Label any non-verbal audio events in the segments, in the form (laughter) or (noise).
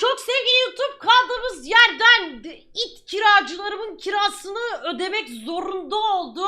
çok sevgili YouTube kaldığımız yerden de- it kiracılarımın kirasını ödemek zorunda oldu.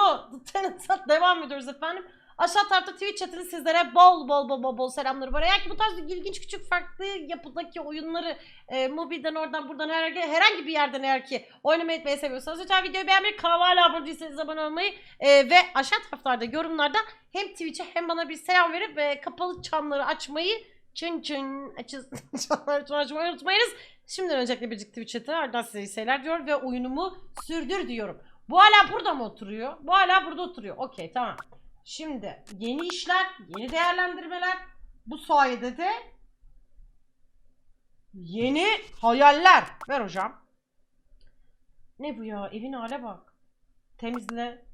(laughs) Devam ediyoruz efendim. Aşağı tarafta Twitch chatini sizlere bol bol bol bol bol selamları var. Eğer ki bu tarz ilginç küçük farklı yapıdaki oyunları e, mobilden oradan buradan herhangi, herhangi bir yerden eğer ki oynamayı etmeyi seviyorsanız lütfen videoyu beğenmeyi, kanala hala abone değilseniz abone olmayı e, ve aşağı taraflarda yorumlarda hem Twitch'e hem bana bir selam verip ve kapalı çanları açmayı çın çın açız (laughs) çanları açmayı unutmayınız. Şimdiden öncelikle biricik Twitch chat'i ardından size iyi seyirler diyor ve oyunumu sürdür diyorum. Bu hala burada mı oturuyor? Bu hala burada oturuyor. Okey tamam. Şimdi yeni işler, yeni değerlendirmeler. Bu sayede de yeni hayaller. Ver hocam. Ne bu ya? Evin hale bak. Temizle.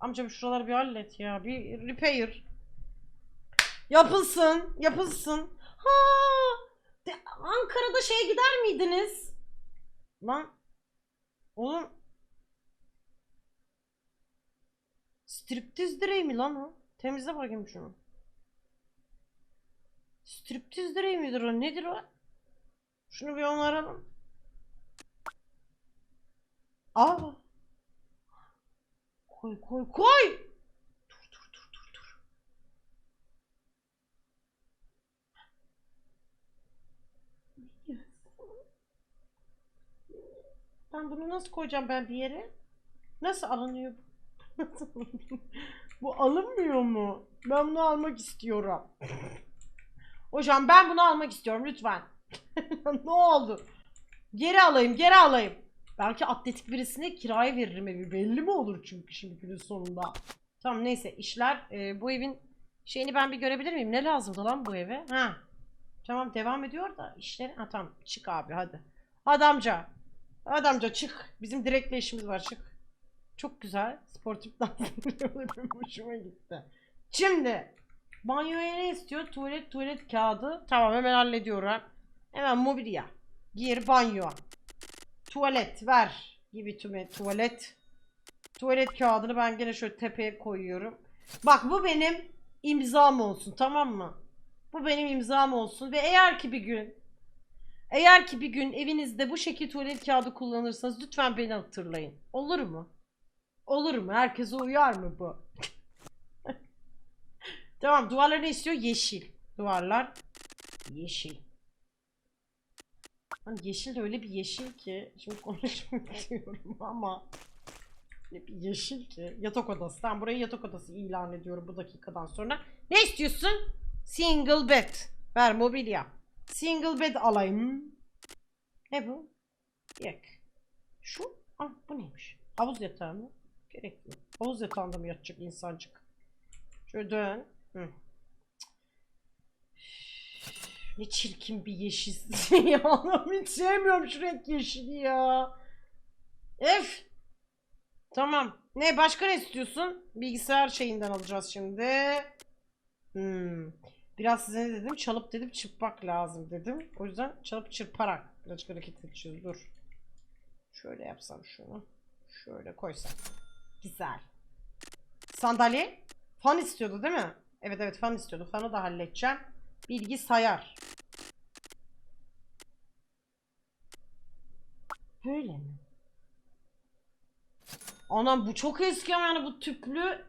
Amca bir şuraları bir hallet ya. Bir repair. Yapılsın. Yapılsın. Ha! de- Ankara'da şeye gider miydiniz? Lan. Oğlum. Striptiz direği mi lan o? Temizle bakayım şunu. Striptiz direği midir o? Nedir o? Şunu bir onaralım. Aa. Koy koy koy. Dur dur dur dur dur. Ben bunu nasıl koyacağım ben bir yere? Nasıl alınıyor? (laughs) bu? Alınmıyor mu? Ben bunu almak istiyorum. (laughs) Hocam ben bunu almak istiyorum lütfen. (laughs) ne oldu? Geri alayım, geri alayım. Belki atletik birisine kiraya veririm evi. Belli mi olur çünkü şimdi günün sonunda. Tamam neyse işler e, bu evin şeyini ben bir görebilir miyim? Ne lazımdı lan bu eve? Ha. Tamam devam ediyor da işleri. Ha tamam çık abi hadi. Hadi amca. Hadi amca çık. Bizim direkle işimiz var çık. Çok güzel. Sportif dans. (laughs) Hoşuma gitti. Şimdi banyoya ne istiyor? Tuvalet tuvalet kağıdı. Tamam hemen hallediyorum. Hemen mobilya. Gir banyo. Tuvalet ver. Gibi tüme tuvalet. Tuvalet kağıdını ben gene şöyle tepeye koyuyorum. Bak bu benim imzam olsun tamam mı? Bu benim imzam olsun ve eğer ki bir gün eğer ki bir gün evinizde bu şekil tuvalet kağıdı kullanırsanız lütfen beni hatırlayın. Olur mu? Olur mu? Herkese uyar mı bu? (laughs) tamam duvarlar ne istiyor? Yeşil. Duvarlar yeşil. Hani yeşil de öyle bir yeşil ki şimdi konuşmak (laughs) istiyorum ama öyle bir yeşil ki yatak odası. Tamam burayı yatak odası ilan ediyorum bu dakikadan sonra. Ne istiyorsun? Single bed. Ver mobilya. Single bed alayım. Ne bu? Yok. Şu? Ah bu neymiş? Havuz yatağı mı? Gerek yok. Havuz yatağında mı yatacak insancık? Şöyle dön. Hı. Ne çirkin bir yeşilsin ya. (laughs) Hiç sevmiyorum şu renk yeşili ya. Ef. Tamam. Ne başka ne istiyorsun? Bilgisayar şeyinden alacağız şimdi. Hmm. Biraz size ne dedim? Çalıp dedim çırpmak lazım dedim. O yüzden çalıp çırparak birazcık hareket edeceğiz. Dur. Şöyle yapsam şunu. Şöyle koysam. Güzel. Sandalye. Fan istiyordu değil mi? Evet evet fan istiyordu. Fanı da halledeceğim. Bilgisayar. Böyle mi? Anam bu çok eski ama yani bu tüplü.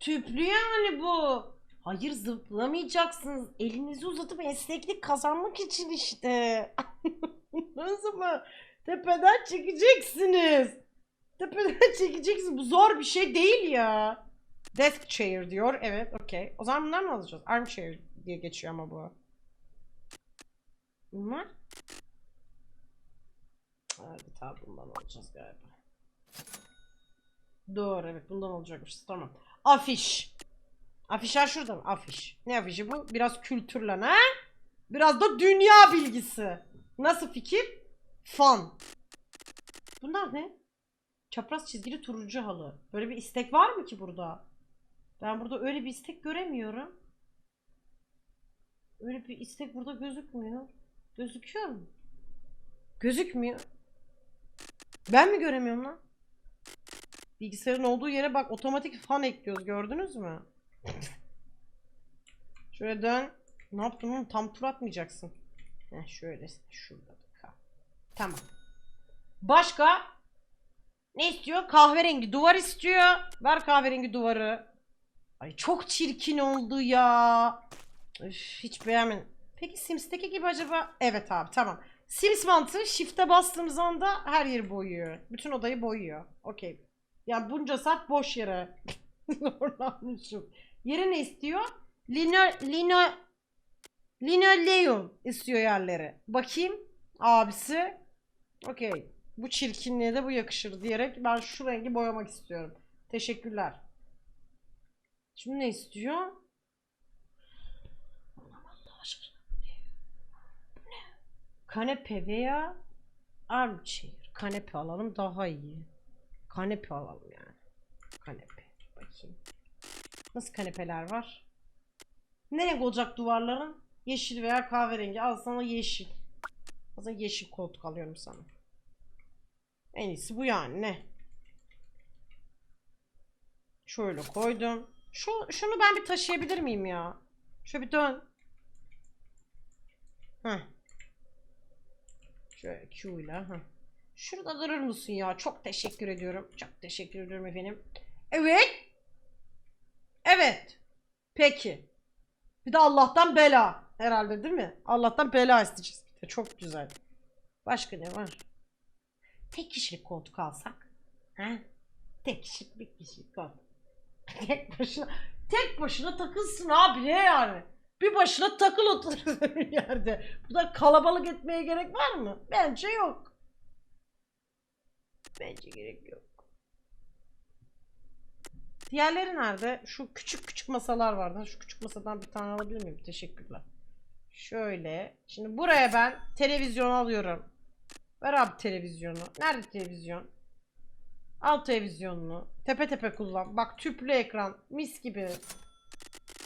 Tüplü yani bu. Hayır zıplamayacaksınız. Elinizi uzatıp esneklik kazanmak için işte. (laughs) Nasıl mı? Tepeden çekeceksiniz. Tepeden (laughs) çekeceksiniz. Bu zor bir şey değil ya. Desk chair diyor. Evet, okey. O zaman bunlar mı alacağız? Armchair diye geçiyor ama bu. Bunlar? Evet, tamam bundan alacağız galiba. Doğru, evet bundan olacakmış. Tamam. Afiş. Afişler şurada mı? Afiş. Ne afişi bu? Biraz kültürlen ha? Biraz da dünya bilgisi. Nasıl fikir? Fan. Bunlar ne? Çapraz çizgili turuncu halı. Böyle bir istek var mı ki burada? Ben burada öyle bir istek göremiyorum. Öyle bir istek burada gözükmüyor. Gözüküyor mu? Gözükmüyor. Ben mi göremiyorum lan? Bilgisayarın olduğu yere bak otomatik fan ekliyoruz gördünüz mü? Şöyle dön. Ne yaptın oğlum? Tam tur atmayacaksın. Heh, şöyle şurada. Tamam. Başka? Ne istiyor? Kahverengi duvar istiyor. Ver kahverengi duvarı. Ay çok çirkin oldu ya. Üf, hiç beğenmedim. Peki Sims'teki gibi acaba? Evet abi tamam. Sims mantığı shift'e bastığımız anda her yeri boyuyor. Bütün odayı boyuyor. Okey. Yani bunca saat boş yere. (laughs) Zorlanmışım. Yeri ne istiyor? Lino, lino, linoleum istiyor yerleri. Bakayım abisi. Okey. Bu çirkinliğe de bu yakışır diyerek ben şu rengi boyamak istiyorum. Teşekkürler. Şimdi ne istiyor? Kanepe veya armchair. Kanepe alalım daha iyi. Kanepe alalım yani. Kanepe. Bakayım. Nasıl kanepeler var? Ne renk olacak duvarların? Yeşil veya kahverengi. Al sana yeşil. Zaman yeşil koltuk alıyorum sana. En iyisi bu yani ne? Şöyle koydum. Şu, şunu ben bir taşıyabilir miyim ya? Şöyle bir dön. Heh. Şöyle Q ile. heh. Şurada durur musun ya? Çok teşekkür ediyorum. Çok teşekkür ediyorum efendim. Evet. Evet. Peki. Bir de Allah'tan bela. Herhalde değil mi? Allah'tan bela isteyeceğiz. Bir de çok güzel. Başka ne var? Tek kişilik koltuk alsak. Ha? Tek kişilik bir kişilik koltuk. (laughs) tek başına tek başına takılsın abi ne yani? Bir başına takıl otur (laughs) bir yerde. Bu da kalabalık etmeye gerek var mı? Bence yok. Bence gerek yok. Diğerleri nerede? Şu küçük küçük masalar vardı. Şu küçük masadan bir tane alabilir miyim? Teşekkürler. Şöyle. Şimdi buraya ben televizyon alıyorum. Ver abi televizyonu. Nerede televizyon? Al televizyonunu. Tepe tepe kullan. Bak tüplü ekran. Mis gibi.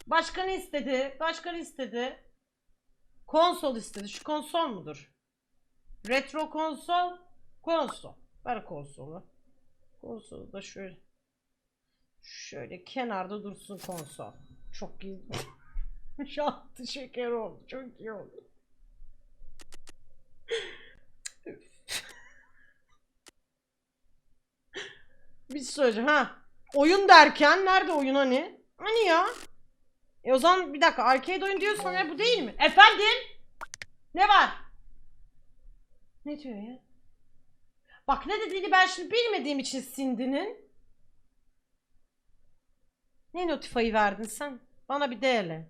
Başka ne istedi? Başka ne istedi? Konsol istedi. Şu konsol mudur? Retro konsol. Konsol. Ver konsolu. Konsolu da şöyle. Şöyle kenarda dursun konsol. Çok iyi. (laughs) Şahtı şeker oldu. Çok iyi oldu. Bir şey söyleyeceğim ha. Oyun derken nerede oyun hani? Hani ya? E o zaman bir dakika arcade oyun diyorsan ya bu değil mi? Efendim? Ne var? Ne diyor ya? Bak ne dediğini ben şimdi bilmediğim için Cindy'nin. Ne notifayı verdin sen? Bana bir değerle.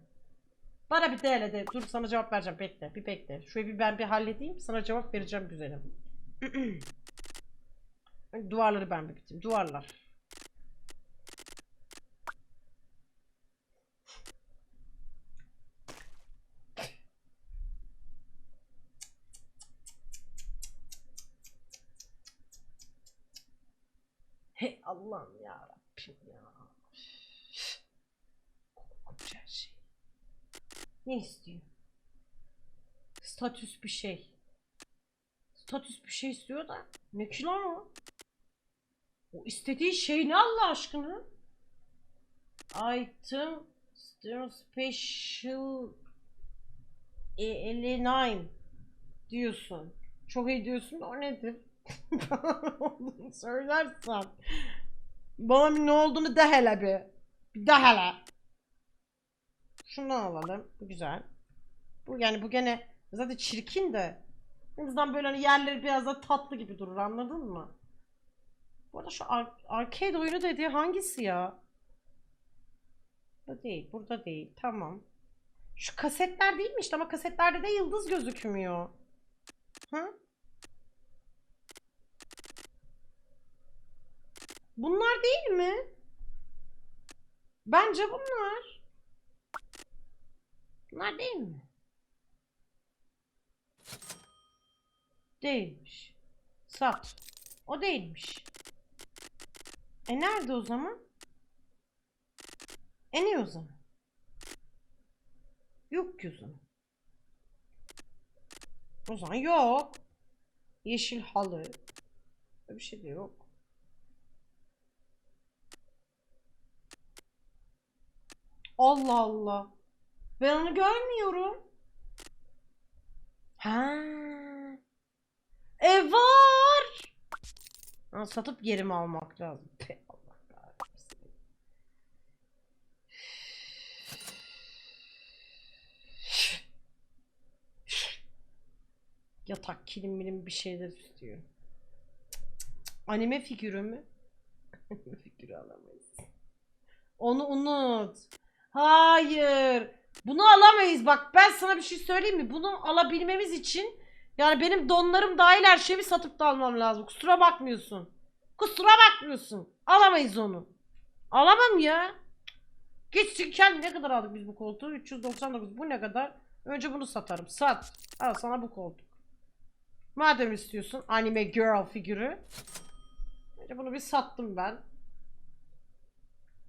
Bana bir değerle de. Dur sana cevap vereceğim. Bekle. Bir bekle. Şöyle bir ben bir halledeyim. Sana cevap vereceğim güzelim. (clears throat) Duvarları ben bir bitireyim. Duvarlar. Hey Allah'ım ya Rabbim ya. Korkunç her şey. Ne istiyor? Statüs bir şey. Statüs bir şey istiyor da. Ne ki lan o? O istediği şey ne Allah aşkına? Item special e, 59 diyorsun. Çok iyi diyorsun o nedir? (laughs) Söylersen. Bana ne olduğunu de hele bir. Bir de hele. Şunu alalım. Güzel. Bu yani bu gene zaten çirkin de. En azından böyle hani yerleri biraz da tatlı gibi durur anladın mı? Bu arada şu ar- arcade oyunu dediği hangisi ya? Burada değil, burada değil. Tamam. Şu kasetler değil mi işte ama kasetlerde de yıldız gözükmüyor. Hı? Bunlar değil mi? Bence bunlar. Bunlar değil mi? Değilmiş. Sat. O değilmiş. E nerede o zaman? E ne o zaman? Yok ki o zaman. O zaman yok. Yeşil halı. Öyle bir şey de yok. Allah Allah. Ben onu görmüyorum. Ha. E var. Ha, satıp geri almak lazım? Pe, Allah kahretsin. Yatak kilim milim bir şeyler istiyor. Anime figürü mü? Anime (laughs) figürü alamayız. Onu unut. Hayır. Bunu alamayız. Bak ben sana bir şey söyleyeyim mi? Bunu alabilmemiz için yani benim donlarım dahil her şeyi satıp da almam lazım. Kusura bakmıyorsun. Kusura bakmıyorsun. Alamayız onu. Alamam ya. Gitsin kendi ne kadar aldık biz bu koltuğu? 399. Bu ne kadar? Önce bunu satarım. Sat. Al sana bu koltuk. Madem istiyorsun anime girl figürü. Önce bunu bir sattım ben.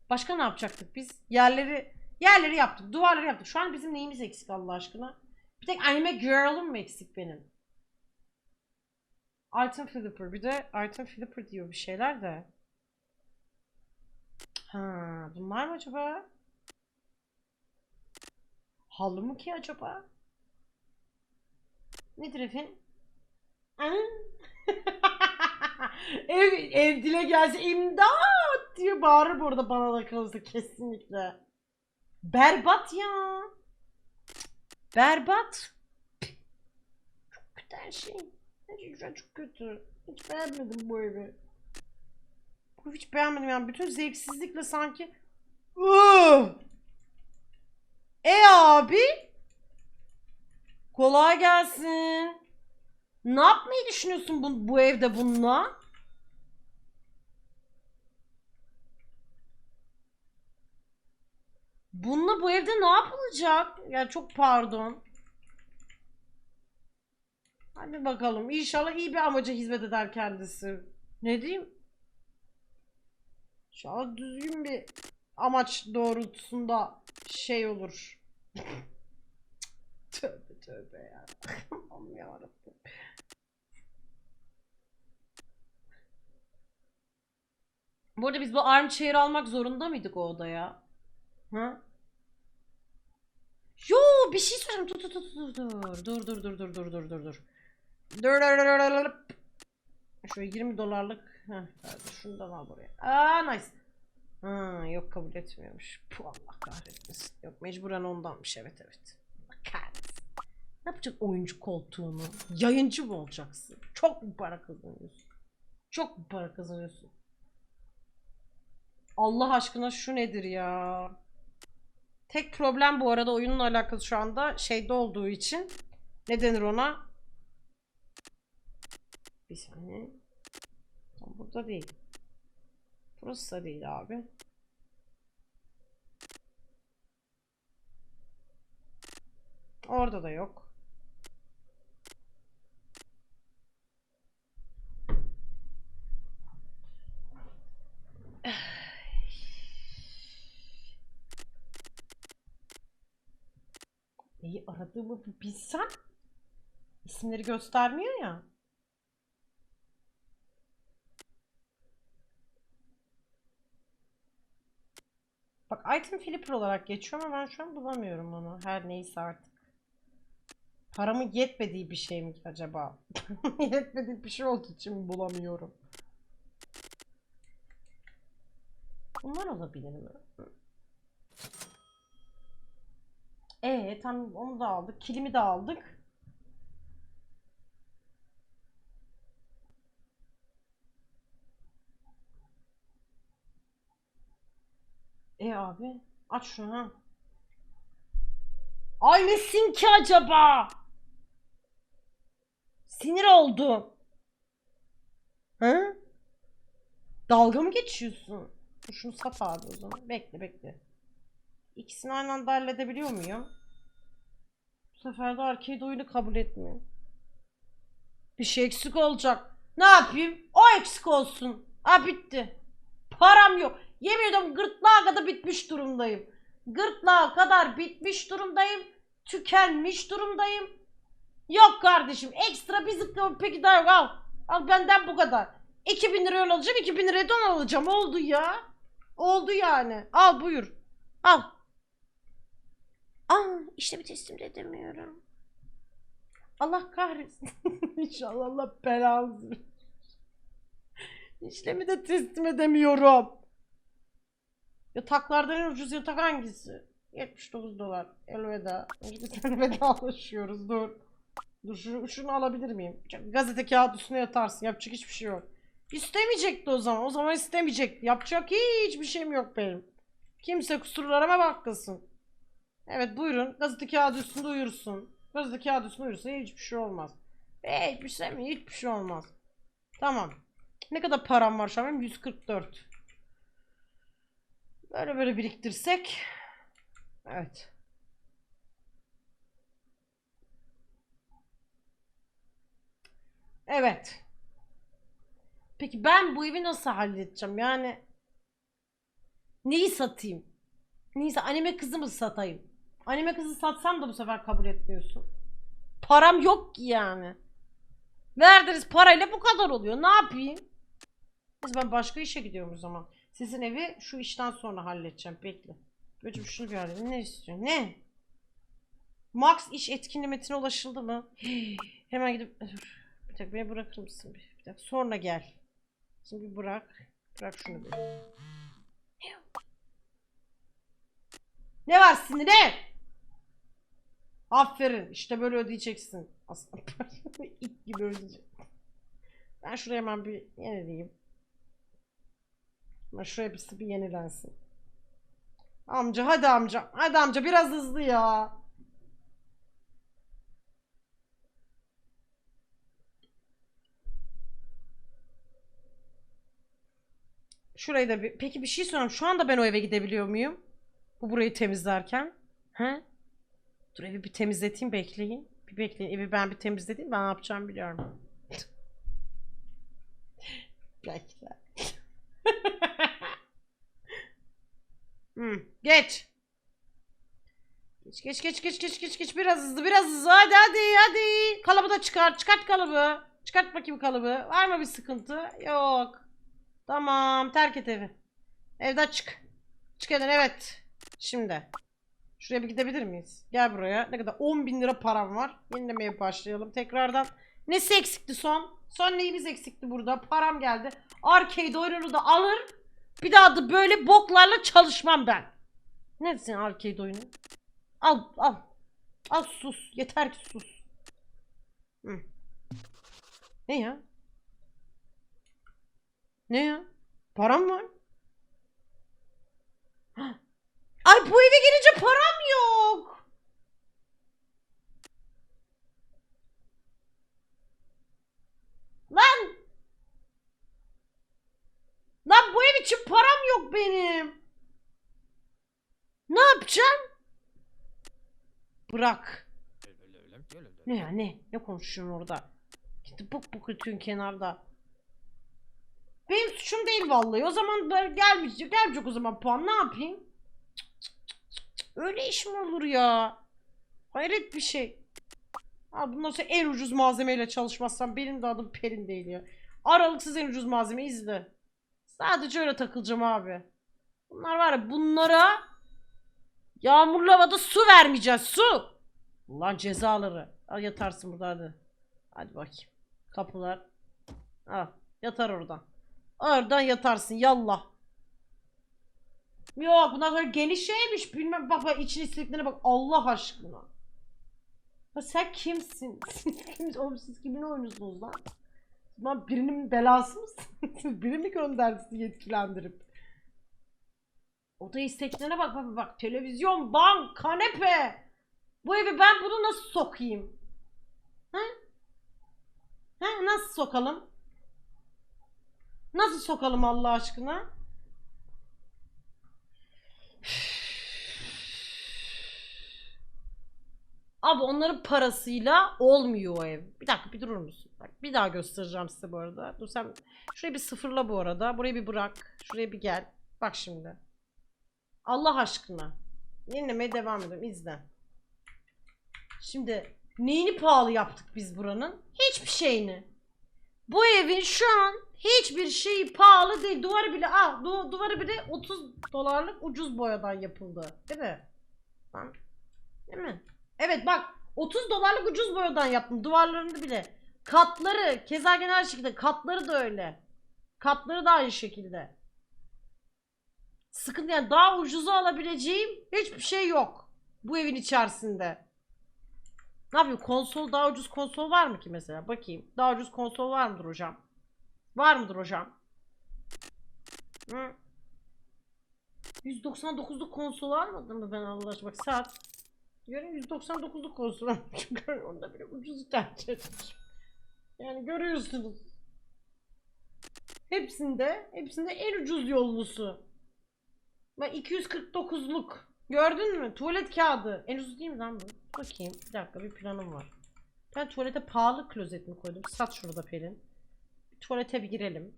Başka ne yapacaktık biz? Yerleri yerleri yaptık. Duvarları yaptık. Şu an bizim neyimiz eksik Allah aşkına? Bir tek anime girl'ım mı eksik benim? Item flipper. Bir de item flipper diyor bir şeyler de. Ha, bunlar mı acaba? Halı mı ki acaba? Nedir efendim? (laughs) Ev, ev dile gelse imdat diye bağırır bu arada bana da kalırsa kesinlikle. Berbat ya. Berbat. Çok kötü her şey. Her şey çok kötü. Hiç beğenmedim bu evi. Bu hiç beğenmedim yani. Bütün zevksizlikle sanki. E abi? Kolay gelsin. Ne yapmayı düşünüyorsun bu, bu evde bununla? Bununla bu evde ne yapılacak? Ya çok pardon. Hadi bakalım. İnşallah iyi bir amaca hizmet eder kendisi. Ne diyeyim? İnşallah düzgün bir amaç doğrultusunda şey olur. (laughs) tövbe tövbe ya. Aman yarabbim. Bu arada biz bu armchair almak zorunda mıydık o odaya? Ha? Yo bir şey söyleyeceğim. Dur dur dur dur dur. Dur dur dur dur dur dur dur dur. Dur dur dur dur. Şöyle 20 dolarlık. Heh, şundan al buraya. Aa nice. Ha, yok kabul etmiyormuş. Puh Allah kahretmesin. Yok mecburen ondanmış evet evet. Allah kahretsin. Ne yapacaksın oyuncu koltuğunu? Yayıncı mı olacaksın? Çok mu para kazanıyorsun? Çok mu para kazanıyorsun? Allah aşkına şu nedir ya? Tek problem bu arada oyunla alakalı şu anda şeyde olduğu için ne denir ona? Bir saniye. Burada değil. Burası da değil abi. Orada da yok. Neyi aradığımı bilsem. İsimleri göstermiyor ya. Bak item flipper olarak geçiyor ama ben şu an bulamıyorum onu. Her neyse artık. Paramın yetmediği bir şey mi acaba? (laughs) Yetmediği bir şey olduğu için bulamıyorum? Bunlar olabilir mi? Ee tam onu da aldık. Kilimi de aldık. E abi aç şunu ha. Ay nesin ki acaba? Sinir oldum. Hı? Dalga mı geçiyorsun? Şunu sat abi o zaman. Bekle bekle. İkisini aynı anda halledebiliyor muyum? Bu sefer de arcade oyunu kabul etmiyor. Bir şey eksik olacak. Ne yapayım? O eksik olsun. Ha bitti. Param yok. Yemin ediyorum gırtlağa kadar bitmiş durumdayım. Gırtlağa kadar bitmiş durumdayım. Tükenmiş durumdayım. Yok kardeşim ekstra bir zıplama peki daha yok al. Al benden bu kadar. 2000 lira yol alacağım 2000 liraya don alacağım oldu ya. Oldu yani. Al buyur. Al. Aa işte bir teslim de edemiyorum. Allah kahretsin. (laughs) İnşallah Allah belanızı. İşlemi de teslim edemiyorum. Yataklardan en ucuz yatak hangisi? 79 dolar. Elveda. Sen vedalaşıyoruz. Dur. Dur şu, şunu alabilir miyim? Gazete kağıt üstüne yatarsın. Yapacak hiçbir şey yok. İstemeyecekti o zaman. O zaman istemeyecekti. Yapacak hiçbir şeyim yok benim. Kimse kusurlarıma bakmasın. Evet buyurun. Gazete kağıdı üstünde uyursun. Gazete kağıdı üstünde uyursun. Hiçbir şey olmaz. Hiçbir şey mi? Hiçbir şey olmaz. Tamam. Ne kadar param var şu an? Benim 144. Böyle böyle biriktirsek. Evet. Evet. Peki ben bu evi nasıl halledeceğim? Yani neyi satayım? Neyse anime kızı mı satayım? Anime kızı satsam da bu sefer kabul etmiyorsun. Param yok ki yani. Verdiniz parayla bu kadar oluyor. Ne yapayım? Ben başka işe gidiyorum o zaman. Sizin evi şu işten sonra halledeceğim. Bekle. Böcüm şunu bir halledeyim. Ne istiyorsun? Ne? Max iş etkinliğine ulaşıldı mı? (gasps) Hemen gidip... Bir dakika beni bırakır mısın? Bir, dakika. Sonra gel. Şimdi bırak. Bırak şunu bir. Ne var sinir ne? Aferin. İşte böyle ödeyeceksin. Aslında (laughs) ilk gibi ödeyecek. Ben şuraya hemen bir yenileyim. Ama şuraya bir, bir yenilensin. Amca hadi amca. Hadi amca biraz hızlı ya. Şurayı da bir... Peki bir şey sorayım. Şu anda ben o eve gidebiliyor muyum? Bu burayı temizlerken. He? Dur evi bir temizleteyim bekleyin. Bir bekleyin. Evi ben bir temizleteyim. Ben ne yapacağımı biliyorum. (laughs) Bekle. (laughs) Hmm, geç. Geç geç geç geç geç geç geç biraz hızlı biraz hızlı hadi hadi hadi. Kalıbı da çıkar çıkart kalıbı. Çıkart bakayım kalıbı. Var mı bir sıkıntı? Yok. Tamam terk et evi. Evden çık. Çık evden evet. Şimdi. Şuraya bir gidebilir miyiz? Gel buraya. Ne kadar? 10 bin lira param var. Yenilemeye başlayalım tekrardan. Nesi eksikti son? Son neyimiz eksikti burada? Param geldi. Arcade oyununu da alır. Bir daha da böyle boklarla çalışmam ben. Neresin arcade oyunu? Al al. Al sus. Yeter ki sus. Hı. Ne ya? Ne ya? Param var. (gasps) Hah. Ay bu eve gelince param yok. Lan. Lan bu ev için param yok benim. Ne yapacağım? Bırak. Ne ya ne? Ne konuşuyorsun orada? Gitti buk buk ötüyorsun kenarda. Benim suçum değil vallahi. O zaman gelmeyecek. Gelmeyecek o zaman puan. Ne yapayım? Öyle iş mi olur ya? Hayret bir şey. Ha bundan sonra en ucuz malzemeyle çalışmazsam benim de adım Pelin değil ya. Aralıksız en ucuz malzeme izle. Sadece öyle takılacağım abi. Bunlar var ya bunlara yağmurlu havada su vermeyeceğiz su. Ulan cezaları. Al yatarsın burada hadi. Hadi bakayım. Kapılar. Al yatar oradan. Oradan yatarsın yallah. Yok bundan sonra geniş şeymiş bilmem bak bak içine istediklerine bak Allah aşkına. Ya sen kimsin? (laughs) Siz kim, oğlum siz kimin oynuyorsunuz lan? Lan birinin belası mısın? (laughs) Biri mi gönderdi sizi yetkilendirip? Oda isteklerine bak bak bak. Televizyon, bank, kanepe. Bu evi ben bunu nasıl sokayım? Ha? Ha nasıl sokalım? Nasıl sokalım Allah aşkına? Abi onların parasıyla olmuyor o ev. Bir dakika bir durur musun? Bak bir daha göstereceğim size bu arada. Dur sen şurayı bir sıfırla bu arada. Burayı bir bırak. Şuraya bir gel. Bak şimdi. Allah aşkına. Yenilemeye devam edelim. İzle. Şimdi neyini pahalı yaptık biz buranın? Hiçbir şeyini. Bu evin şu an hiçbir şeyi pahalı değil. Duvarı bile ah du- duvarı bile 30 dolarlık ucuz boyadan yapıldı. Değil mi? Lan. Değil mi? Evet bak 30 dolarlık ucuz boyadan yaptım. Duvarlarını bile. Katları keza genel şekilde katları da öyle. Katları da aynı şekilde. Sıkıntı yani daha ucuza alabileceğim hiçbir şey yok. Bu evin içerisinde. Ne yapayım? Konsol daha ucuz konsol var mı ki mesela? Bakayım. Daha ucuz konsol var mıdır hocam? Var mıdır hocam? Hı? 199'luk konsol almadım mı ben Allah aşkına? Bak saat. Görün 199'luk konsol almışım. (laughs) Onda bile ucuz tercih etmişim. Yani görüyorsunuz. Hepsinde, hepsinde en ucuz yollusu. Bak 249'luk. Gördün mü? Tuvalet kağıdı. En ucuz değil mi lan bu? Bakayım. Bir dakika bir planım var. Ben tuvalete pahalı klozet mi koydum? Sat şurada Pelin. Tuvalete bir girelim.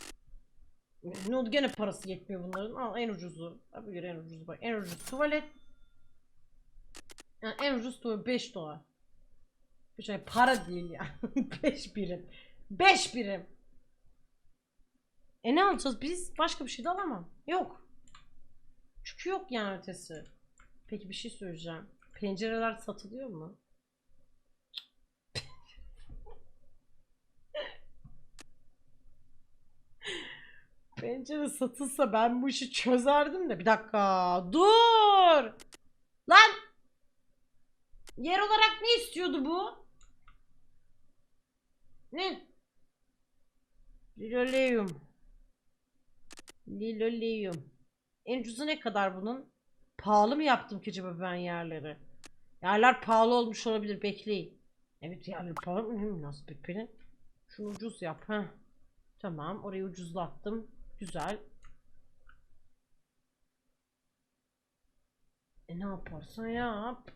Ne oldu gene parası yetmiyor bunların. Al en ucuzu. Abi göre en ucuzu bak. En ucuz tuvalet. Yani en ucuz tuvalet 5 dolar. Bir şey para değil ya. (laughs) 5 birim. 5 birim. E ne alacağız biz? Başka bir şey de alamam. Yok. Çünkü yok yani ötesi. Peki bir şey söyleyeceğim. Pencereler satılıyor mu? Pencere satılsa ben bu işi çözerdim de. Bir dakika. Dur. Lan. Yer olarak ne istiyordu bu? Ne? Linoleum. Linoleum. En ucuzu ne kadar bunun? Pahalı mı yaptım ki acaba ben yerleri? Yerler pahalı olmuş olabilir bekleyin. Evet yerler pahalı mı? Nasıl peki? Şunu ucuz yap ha. Tamam orayı ucuzlattım. Güzel. E ne yaparsan yap.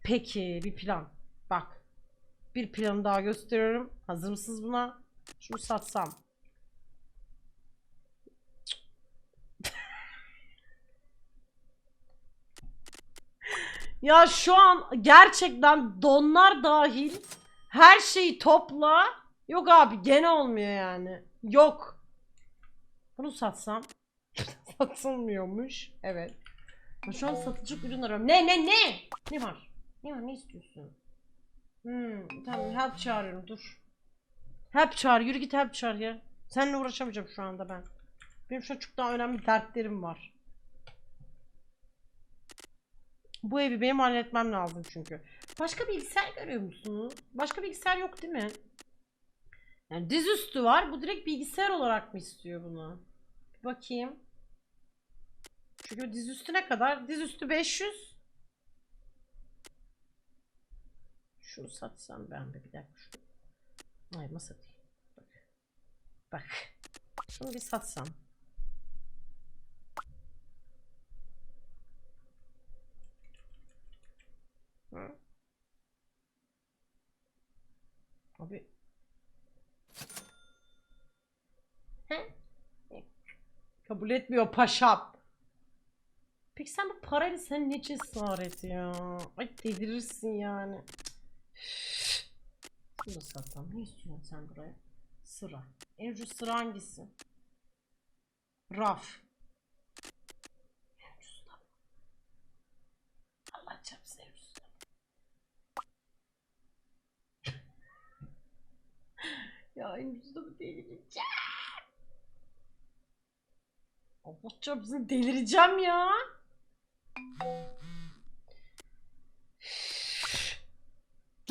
Peki bir plan. Bak. Bir planı daha gösteriyorum. Hazır mısınız buna? Şunu satsam. (laughs) Ya şu an gerçekten donlar dahil her şeyi topla. Yok abi gene olmuyor yani. Yok. Bunu satsam. (laughs) Satılmıyormuş. Evet. Ya Şu an satıcı ürün arıyorum. Ne ne ne? Ne var? Ne var ne istiyorsun? Hmm, tamam help çağırıyorum dur. Help çağır yürü git help çağır ya. Seninle uğraşamayacağım şu anda ben. Benim şu an çok daha önemli dertlerim var. Bu evi benim halletmem lazım çünkü. Başka bilgisayar görüyor musunuz? Başka bilgisayar yok değil mi? Yani dizüstü var. Bu direkt bilgisayar olarak mı istiyor bunu? Bir bakayım. Çünkü dizüstü ne kadar? Dizüstü 500. Şunu satsam ben de bir dakika. Şunu. Ay masa değil. Bak. Bak. Şunu bir satsam. Hı? Abi He? Kabul etmiyor paşam. Peki sen bu parayla sen ne cesaret ya? Ay delirirsin yani. Şunu da satsam. Ne istiyorsun sen buraya? Sıra. En ucuz sıra hangisi? Raf. Allah çarpsın en (laughs) ya en ucuz da bu delireceğim. Allah çarpsın delireceğim ya.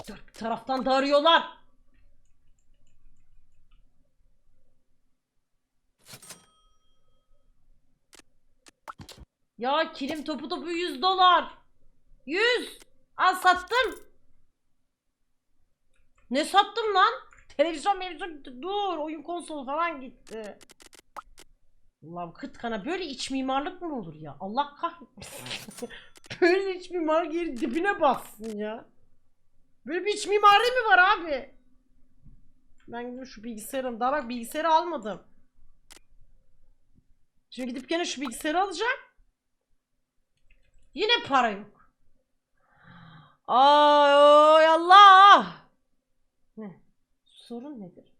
Dört taraftan da arıyorlar. Ya kilim topu topu 100 dolar. 100. Al sattım. Ne sattım lan? Televizyon televizyon gitti. Dur oyun konsolu falan gitti. Allah'ım kıt kana böyle iç mimarlık mı olur ya? Allah kahretmesin. (laughs) böyle iç mimarlık yeri dibine bassın ya. Böyle bir iç mimari mi var abi? Ben gidip şu bilgisayarım. Daha bak bilgisayarı almadım. Şimdi gidip gene şu bilgisayarı alacağım. Yine para yok. Ay Allah. Ne? Sorun nedir?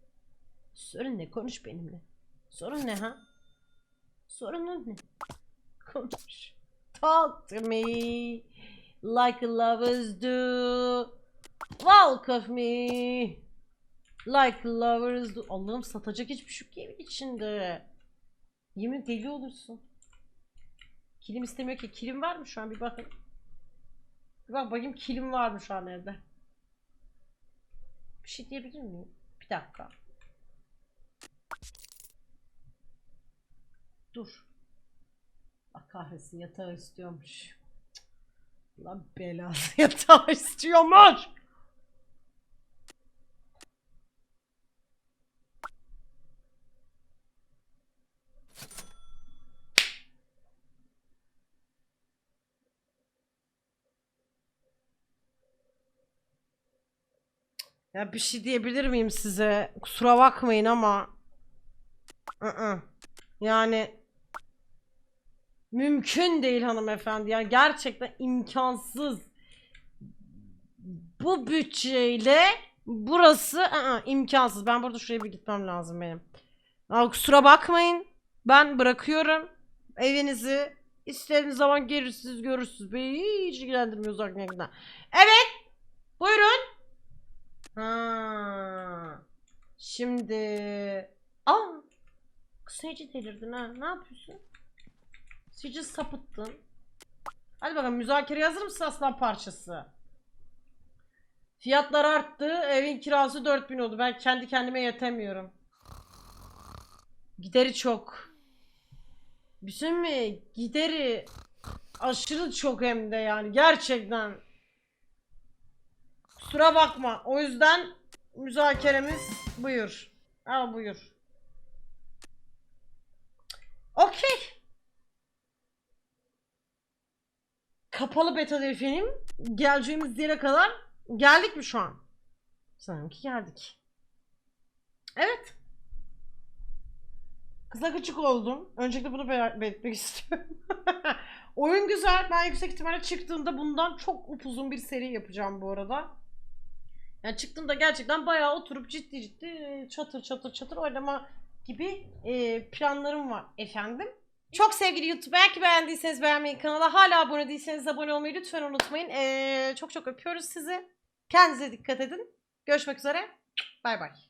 Sorun ne? Konuş benimle. Sorun ne ha? Sorunun ne? (laughs) Konuş. Talk to me. like lovers do. Walk of me. Like lovers do. Allah'ım satacak hiçbir şey yok evin içinde. Yemin deli olursun. Kilim istemiyor ki. Kilim var mı şu an bir bakın. Bir bak bakayım kilim var mı şu an evde. Bir şey diyebilir miyim? Bir dakika. Dur. Allah kahretsin yatağı istiyormuş. Lan belası (laughs) yatağı istiyormuş. Ya bir şey diyebilir miyim size? Kusura bakmayın ama. ı Yani mümkün değil hanımefendi. Yani gerçekten imkansız. Bu bütçeyle burası ı imkansız. Ben burada şuraya bir gitmem lazım benim. Aa, kusura bakmayın. Ben bırakıyorum evinizi. İstediğiniz zaman gelirsiniz görürsünüz. Beni hiç ilgilendirmiyor uzaklıktan. Evet. Buyurun. Ha. Şimdi Aa! Kısayıcı delirdin ha. Ne yapıyorsun? Sıcı sapıttın. Hadi bakalım müzakere hazır mısın aslan parçası? Fiyatlar arttı. Evin kirası 4000 oldu. Ben kendi kendime yetemiyorum. Gideri çok. Bütün mi? Gideri aşırı çok hem de yani gerçekten. Kusura bakma. O yüzden müzakeremiz buyur. Al buyur. Okey. Kapalı beta efendim. Geleceğimiz yere kadar geldik mi şu an? Sanırım ki geldik. Evet. Kısa küçük oldum. Öncelikle bunu be- belirtmek (laughs) istiyorum. Oyun güzel. Ben yüksek ihtimalle çıktığında bundan çok upuzun bir seri yapacağım bu arada. Yani çıktığımda gerçekten bayağı oturup ciddi ciddi çatır çatır çatır oynama gibi e, planlarım var efendim. Çok sevgili YouTube belki beğendiyseniz beğenmeyi kanala hala abone değilseniz abone olmayı lütfen unutmayın. E, çok çok öpüyoruz sizi. Kendinize dikkat edin. Görüşmek üzere. Bay bay.